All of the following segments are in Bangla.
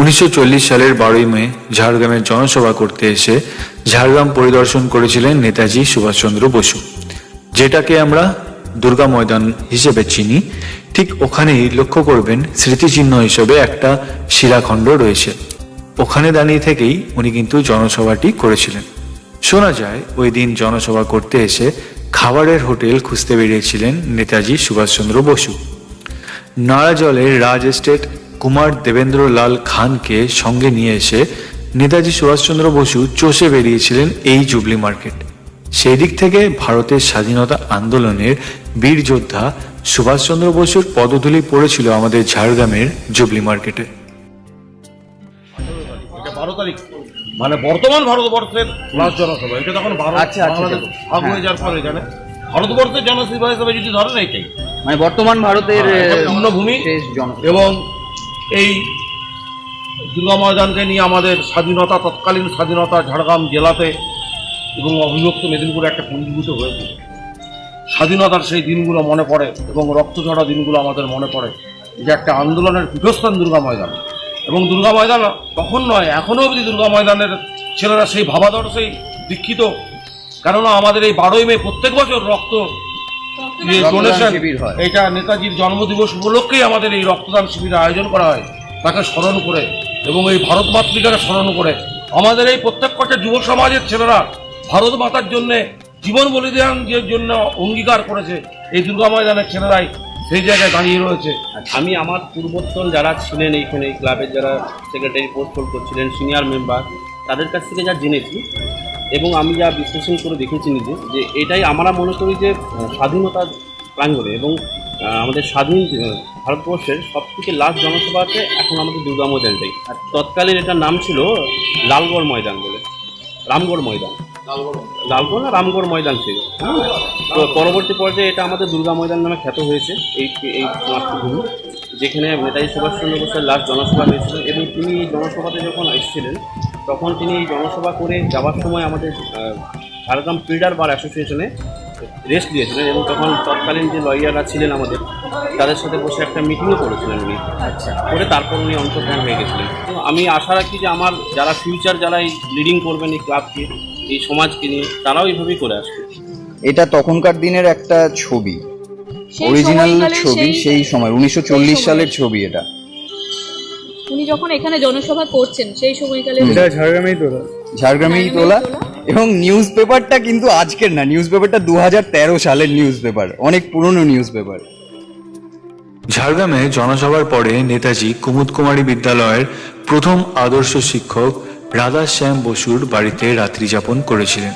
উনিশশো চল্লিশ সালের বারোই মে ঝাড়গ্রামের জনসভা করতে এসে ঝাড়গ্রাম পরিদর্শন করেছিলেন নেতাজি সুভাষচন্দ্র বসু, যেটাকে আমরা দুর্গা ময়দান হিসেবে চিনি। ঠিক ওখানেই লক্ষ্য করবেন স্মৃতিচিহ্ন হিসেবে একটা শিলাখণ্ড রয়েছে। ওখানে দাঁড়িয়ে থেকেই উনি কিন্তু জনসভাটি করেছিলেন। শোনা যায়, ওই দিন জনসভা করতে এসে খাবারের হোটেল খুঁজতে বেরিয়েছিলেন নেতাজি সুভাষচন্দ্র বসু। নাড়াজলের রাজ এস্টেট কুমার দেবেন্দ্র লাল খানকে সঙ্গে নিয়ে এসে নেতাজি সুভাষচন্দ্র বসু চষে বেরিয়েছিলেন এই জুবলি মার্কেট। সেই দিক থেকে ভারতের স্বাধীনতা আন্দোলনের বীর যোদ্ধা সুভাষচন্দ্র বসুর পদধূলি পড়েছিল আমাদের ঝাড়গ্রামের জুবলি মার্কেটে। বারো তারিখ। মানে বর্তমান ভারতবর্ষের লাস্ট জনসভা। এটা তখন আচ্ছা, আচ্ছা, আচ্ছা। ভাগ হয়ে যাওয়ার পরে এখানে। ভারতবর্ষের জনসভা হিসেবে যদি ধরেন এইটাই। মানে বর্তমান ভারতের হ্যাঁ, শেষ জনসভা। এবং এই দুর্গা ময়দানকে নিয়ে আমাদের স্বাধীনতা, তৎকালীন স্বাধীনতা ঝাড়গ্রাম জেলাতে এবং অবিভক্ত মেদিনীপুরে একটা পুঞ্জীভূত হয়েছে। স্বাধীনতার সেই দিনগুলো মনে পড়ে এবং রক্তঝরা দিনগুলো আমাদের মনে পড়ে। যে একটা আন্দোলনের পীঠস্থান দুর্গা ময়দান। এবং দুর্গা ময়দান তখন নয় এখনও অবধি দুর্গা ময়দানের ছেলেরা সেই ভাবাদর্শেই দীক্ষিত। কেননা আমাদের এই বারোই মে প্রত্যেক বছর রক্ত যে ডোনেশন এটা নেতাজির জন্মদিবস উপলক্ষেই আমাদের এই রক্তদান শিবিরের আয়োজন করা হয়। তাকে স্মরণ করে এবং এই ভারত মাতৃকাকে স্মরণ করে আমাদের এই প্রত্যেক কটা যুব সমাজের ছেলেরা ভারত মাতার জন্য জীবন বলিদান যে জন্য অঙ্গীকার করেছে এই দুর্গা ময়দানের ছেলেরাই সেই জায়গায় দাঁড়িয়ে রয়েছে। আমি আমার পূর্বতন যারা ছিলেন এইখানে এই ক্লাবের যারা সেক্রেটারি পোস্ট করছিলেন সিনিয়র মেম্বার তাদের কাছ থেকে যা জেনেছি এবং আমি যা বিশ্লেষণ করে দেখেছি নিজে, যে এটাই আমরা মনে করি যে স্বাধীনতার প্রাঙ্গণে এবং আমাদের স্বাধীন ভারতবর্ষের সব থেকে লাস্ট জনসভা আছে, এখন আমাদের দুর্গা ময়দানটাই। আর তৎকালীন এটার নাম ছিল লালগড় ময়দান বলে। রামগড় ময়দান। লালগড় না, রামগড় ময়দান ছিল। হ্যাঁ। তো পরবর্তী পর্যায়ে এটা আমাদের দুর্গা ময়দান নামে খ্যাত হয়েছে, এই এই মাতৃভূমি, যেখানে নেতাজি সুভাষচন্দ্র বোসের লাস্ট জনসভা হয়েছিল এবং তিনি এই জনসভাতে যখন এসেছিলেন তখন তিনি জনসভা করে যাওয়ার সময় আমাদের ঝাড়গ্রাম ফিল্ডার বার অ্যাসোসিয়েশনে রেস্ট দিয়েছিলেন এবং তখন তৎকালীন যে লয়াররা ছিলেন আমাদের তাদের সাথে বসে একটা মিটিংও করেছিলেন উনি। আচ্ছা। করে তারপর উনি অন্তর্ধান হয়ে গেছিলেন। তো আমি আশা রাখি যে আমার যারা ফিউচার যারা এই লিডিং করবেন এই ক্লাবকে এই সমাজকে নিয়ে তারাও এইভাবেই করে আসবে। এটা তখনকার দিনের একটা ছবি। অরিজিনাল ছবি সেই সময় উনিশশো। সালের ছবি এটা। উনি যখন এখানে জনসভা করছেন সেই সময়কালে ঝাড়গ্রামেই ঝাড়গ্রামেই তোলা। তোলা। এবং নিউজ পেপারটা কিন্তু আজকের না নিউজ পেপারটা দু সালের নিউজ পেপার অনেক পুরনো নিউজ পেপার ঝাড়গ্রামে জনসভার পরে নেতাজি কুমুদ কুমারী বিদ্যালয়ের প্রথম আদর্শ শিক্ষক রাধা শ্যাম বসুর বাড়িতে রাত্রি যাপন করেছিলেন।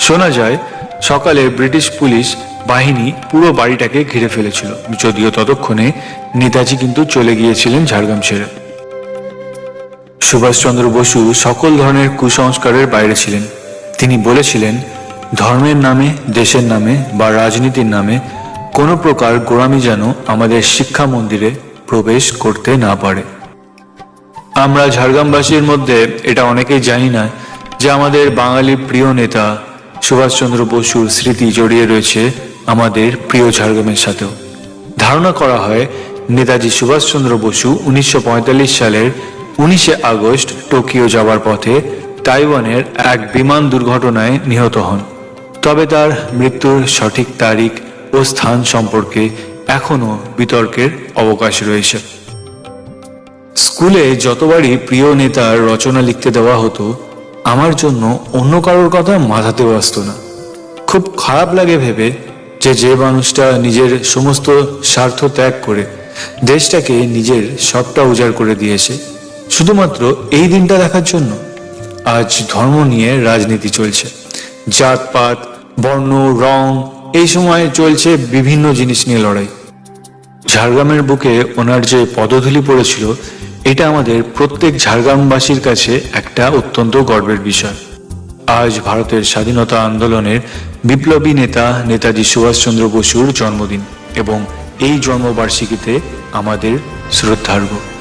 শোনা যায় সকালে ব্রিটিশ পুলিশ বাহিনী পুরো বাড়িটাকে ঘিরে ফেলেছিল যদিও ততক্ষণে নেতাজি কিন্তু চলে গিয়েছিলেন ঝাড়গ্রাম ছেড়ে। সুভাষচন্দ্র বসু সকল ধরনের কুসংস্কারের বাইরে ছিলেন। তিনি বলেছিলেন, ধর্মের নামে, দেশের নামে বা রাজনীতির নামে কোনো প্রকার গোড়ামি যেন আমাদের শিক্ষা মন্দিরে প্রবেশ করতে না পারে। আমরা ঝাড়গ্রামবাসীর মধ্যে এটা অনেকেই জানি না যে আমাদের বাঙালি প্রিয় নেতা সুভাষচন্দ্র বসুর স্মৃতি জড়িয়ে রয়েছে আমাদের প্রিয় ঝাড়গ্রামের সাথেও। ধারণা করা হয়, নেতাজি সুভাষচন্দ্র বসু উনিশশো পঁয়তাল্লিশ সালের উনিশে আগস্ট টোকিও যাওয়ার পথে তাইওয়ানের এক বিমান দুর্ঘটনায় নিহত হন। তবে তার মৃত্যুর সঠিক তারিখ ও স্থান সম্পর্কে এখনও বিতর্কের অবকাশ রয়েছে। স্কুলে যতবারই প্রিয় নেতার রচনা লিখতে দেওয়া হতো, আমার জন্য অন্য কারোর কথা মাথাতেও আসতো না। খুব খারাপ লাগে ভেবে যে যে মানুষটা নিজের সমস্ত স্বার্থ ত্যাগ করে দেশটাকে নিজের সবটা উজাড় করে দিয়েছে শুধুমাত্র এই দিনটা দেখার জন্য আজ ধর্ম নিয়ে রাজনীতি চলছে। জাতপাত, বর্ণ, রং, এই সময় চলছে বিভিন্ন জিনিস নিয়ে লড়াই। ঝাড়গ্রামের বুকে ওনার যে পদধূলি পড়েছিল, এটা আমাদের প্রত্যেক ঝাড়গ্রামবাসীর কাছে একটা অত্যন্ত গর্বের বিষয়। আজ ভারতের স্বাধীনতা আন্দোলনের বিপ্লবী নেতা নেতাজি সুভাষচন্দ্র বসুর জন্মদিন এবং এই জন্মবার্ষিকীতে আমাদের শ্রদ্ধার্ঘ্য।